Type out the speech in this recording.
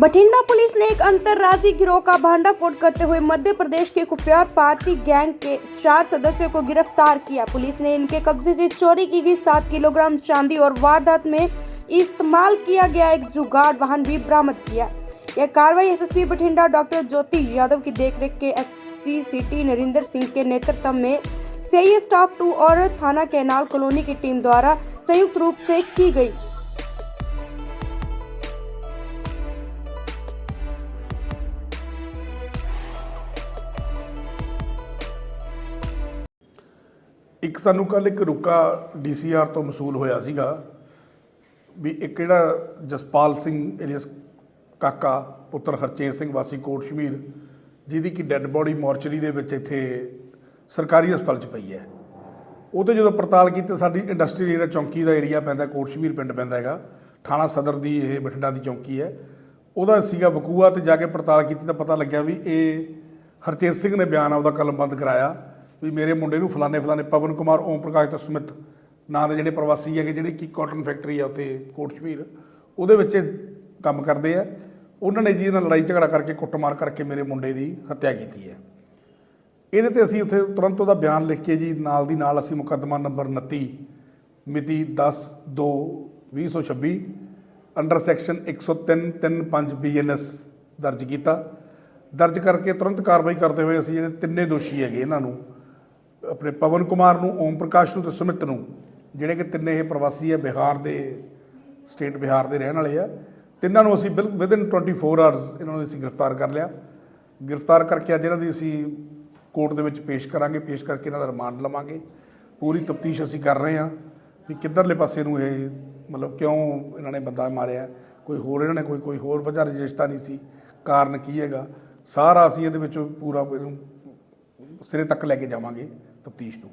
Bathinda police ने एक अंतर्राज्यीय गिरोह का भांडाफोड़ करते हुए मध्य प्रदेश के खुफिया पार्टी गैंग के चार सदस्यों को गिरफ़्तार किया। पुलिस ने इनके कब्जे से चोरी की गई सात किलोग्राम चांदी और वारदात में इस्तेमाल किया गया एक जुगाड़ वाहन भी बरामद किया। यह कार्रवाई एसएसपी बठिंडा डॉक्टर ज्योति यादव की देखरेख के एसपी सिटी नरेंद्र सिंह के नेतृत्व में सीआईए स्टाफ टू और थाना कैनाल कॉलोनी की टीम द्वारा संयुक्त रूप से की गई। ਇੱਕ ਸਾਨੂੰ ਕੱਲ ਇੱਕ ਰੁਕਾ ਡੀਸੀਆਰ ਤੋਂ ਮਸੂਲ ਹੋਇਆ ਸੀਗਾ ਵੀ ਇੱਕ ਜਿਹੜਾ ਜਸਪਾਲ ਸਿੰਘ ਏਲੀਅਸ ਕਾਕਾ, ਪੁੱਤਰ ਹਰਚੇਤ ਸਿੰਘ ਵਾਸੀ ਕੋਟ ਸ਼ਮੀਰ, ਜਿਹਦੀ ਕਿ ਡੈੱਡ ਬੋਡੀ ਮੋਰਚਰੀ ਦੇ ਵਿੱਚ ਇੱਥੇ ਸਰਕਾਰੀ ਹਸਪਤਾਲ 'ਚ ਪਈ ਹੈ। ਉਹ ਤੇ ਜਦੋਂ ਪੜਤਾਲ ਕੀਤੀ, ਸਾਡੀ ਇੰਡਸਟਰੀ ਜਿਹੜਾ ਚੌਂਕੀ ਦਾ ਏਰੀਆ ਪੈਂਦਾ, ਕੋਟ ਸ਼ਮੀਰ ਪਿੰਡ ਪੈਂਦਾ ਹੈਗਾ, ਥਾਣਾ ਸਦਰ ਦੀ ਇਹ ਬਠਿੰਡਾ ਦੀ ਚੌਂਕੀ ਹੈ, ਉਹਦਾ ਸੀਗਾ ਵਕੂਆ ਤੇ ਜਾ ਕੇ ਪੜਤਾਲ ਕੀਤੀ ਤਾਂ ਪਤਾ ਲੱਗਿਆ ਵੀ ਇਹ ਹਰਚੇਤ ਸਿੰਘ ਨੇ ਬਿਆਨ ਆਪਦਾ ਕਲਮਬੰਦ ਕਰਾਇਆ। ਵੀ ਮੇਰੇ ਮੁੰਡੇ ਨੂੰ ਫਲਾਣੇ ਫਲਾਣੇ ਪਵਨ ਕੁਮਾਰ ਓਮ ਪ੍ਰਕਾਸ਼ ਤੇ ਸੁਮਿਤ ਨਾਂ ਦੇ ਜਿਹੜੇ ਪ੍ਰਵਾਸੀ ਹੈਗੇ, ਜਿਹੜੇ ਕਿ ਕਾਟਨ ਫੈਕਟਰੀ ਆ ਉੱਥੇ ਕੋਟ ਸ਼ਮੀਰ ਉਹਦੇ ਵਿੱਚ ਕੰਮ ਕਰਦੇ ਆ। ਉਹਨਾਂ ਨੇ ਜੀ ਨਾਲ ਲੜਾਈ ਝਗੜਾ ਕਰਕੇ ਕੁੱਟਮਾਰ ਕਰਕੇ ਮੇਰੇ ਮੁੰਡੇ ਦੀ ਹੱਤਿਆ ਕੀਤੀ ਹੈ। ਇਹਦੇ ਤੇ ਅਸੀਂ ਉੱਥੇ ਤੁਰੰਤ ਉਹਦਾ ਬਿਆਨ ਲਿਖ ਕੇ ਜੀ ਨਾਲ ਦੀ ਨਾਲ ਅਸੀਂ ਮੁਕੱਦਮਾ ਨੰਬਰ 29 ਮਿਤੀ 10 2 2026 ਅੰਡਰ ਸੈਕਸ਼ਨ 103.35 ਬੀਐਨਐਸ ਦਰਜ ਕੀਤਾ। ਦਰਜ ਕਰਕੇ ਤੁਰੰਤ ਕਾਰਵਾਈ ਕਰਦੇ ਹੋਏ ਅਸੀਂ ਜਿਹੜੇ ਤਿੰਨੇ ਦੋਸ਼ੀ ਹੈਗੇ ਇਹਨਾਂ ਨੂੰ ਆਪਣੇ ਪਵਨ ਕੁਮਾਰ ਨੂੰ, ਓਮ ਪ੍ਰਕਾਸ਼ ਨੂੰ ਤੇ ਸੁਮਿਤ ਨੂੰ, ਜਿਹੜੇ ਕਿ ਤਿੰਨੇ ਇਹ ਪ੍ਰਵਾਸੀ ਹੈ ਬਿਹਾਰ ਦੇ, ਸਟੇਟ ਬਿਹਾਰ ਦੇ ਰਹਿਣ ਵਾਲੇ ਆ, ਤਿੰਨਾਂ ਨੂੰ ਅਸੀਂ ਵਿਦਨ 24 ਆਵਰਸ ਇਹਨਾਂ ਨੂੰ ਅਸੀਂ ਗ੍ਰਿਫਤਾਰ ਕਰ ਲਿਆ। ਗ੍ਰਿਫਤਾਰ ਕਰਕੇ ਅੱਜ ਇਹਨਾਂ ਦੀ ਅਸੀਂ ਕੋਰਟ ਦੇ ਵਿੱਚ ਪੇਸ਼ ਕਰਾਂਗੇ, ਪੇਸ਼ ਕਰਕੇ ਇਹਨਾਂ ਦਾ ਰਿਮਾਂਡ ਲਵਾਂਗੇ। ਪੂਰੀ ਤਫਤੀਸ਼ ਅਸੀਂ ਕਰ ਰਹੇ ਹਾਂ ਵੀ ਕਿੱਧਰਲੇ ਪਾਸੇ ਨੂੰ ਇਹ, ਮਤਲਬ ਕਿਉਂ ਇਹਨਾਂ ਨੇ ਬੰਦਾ ਮਾਰਿਆ, ਕੋਈ ਹੋਰ ਇਹਨਾਂ ਨੇ ਕੋਈ ਕੋਈ ਹੋਰ ਵਜ੍ਹਾ ਰਜਿਸਟਰ ਨਹੀਂ ਸੀ, ਕਾਰਨ ਕੀ ਹੈਗਾ? ਸਾਰਾ ਅਸੀਂ ਇਹਦੇ ਵਿੱਚ ਪੂਰਾ ਇਹਨੂੰ ਸਿਰੇ ਤੱਕ ਲੈ ਕੇ ਜਾਵਾਂਗੇ ਤਫਤੀਸ਼ ਨੂੰ।